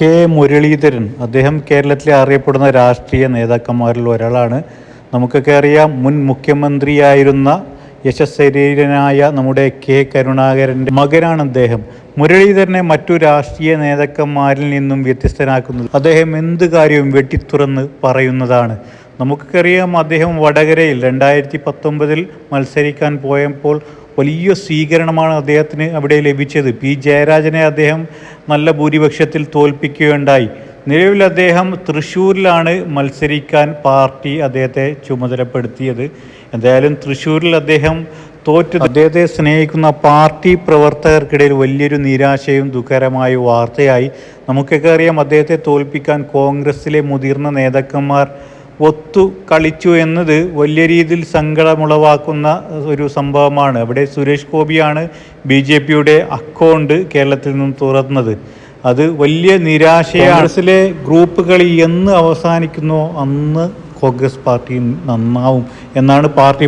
K Muraleedharan അദ്ദേഹം കേരളത്തിലെ അറിയപ്പെടുന്ന രാഷ്ട്രീയ നേതാക്കന്മാരിൽ ഒരാളാണ്. നമുക്കൊക്കെ അറിയാം മുൻ മുഖ്യമന്ത്രിയായിരുന്ന യശശരീരനായ നമ്മുടെ കെ കരുണാകരന്റെ മകനാണ് അദ്ദേഹം. മുരളീധരനെ മറ്റു രാഷ്ട്രീയ നേതാക്കന്മാരിൽ നിന്നും വ്യത്യസ്തനാക്കുന്നത് അദ്ദേഹം എന്ത് കാര്യവും വെട്ടിത്തുറന്ന് പറയുന്നതാണ്. നമുക്കറിയാം അദ്ദേഹം വടകരയിൽ രണ്ടായിരത്തി പത്തൊമ്പതിൽ മത്സരിക്കാൻ പോയപ്പോൾ വലിയ സ്വീകരണമാണ് അദ്ദേഹത്തിന് അവിടെ ലഭിച്ചത്. പി. ജയരാജനെ അദ്ദേഹം നല്ല ഭൂരിപക്ഷത്തിൽ തോൽപ്പിക്കുകയുണ്ടായി. നിലവിൽ അദ്ദേഹം തൃശ്ശൂരിലാണ് മത്സരിക്കാൻ പാർട്ടി അദ്ദേഹത്തെ ചുമതലപ്പെടുത്തിയത്. എന്തായാലും തൃശ്ശൂരിൽ അദ്ദേഹം തോറ്റ് അദ്ദേഹത്തെ സ്നേഹിക്കുന്ന പാർട്ടി പ്രവർത്തകർക്കിടയിൽ വലിയൊരു നിരാശയും ദുഃഖകരമായ വാർത്തയായി. നമുക്കൊക്കെ അറിയാം അദ്ദേഹത്തെ തോൽപ്പിക്കാൻ കോൺഗ്രസിലെ മുതിർന്ന നേതാക്കന്മാർ ഒത്തു കളിച്ചു എന്നത് വലിയ രീതിയിൽ സങ്കടമുളവാക്കുന്ന ഒരു സംഭവമാണ്. അവിടെ സുരേഷ് ഗോപിയാണ് ബി ജെ പിയുടെ അക്കൗണ്ട് കേരളത്തിൽ നിന്നും തുറന്നത്. അത് വലിയ നിരാശയാണ്. കോൺഗ്രസിലെ ഗ്രൂപ്പ് കളി എന്ന് അവസാനിക്കുന്നോ അന്ന് കോൺഗ്രസ് പാർട്ടി നന്നാവും എന്നാണ് പാർട്ടി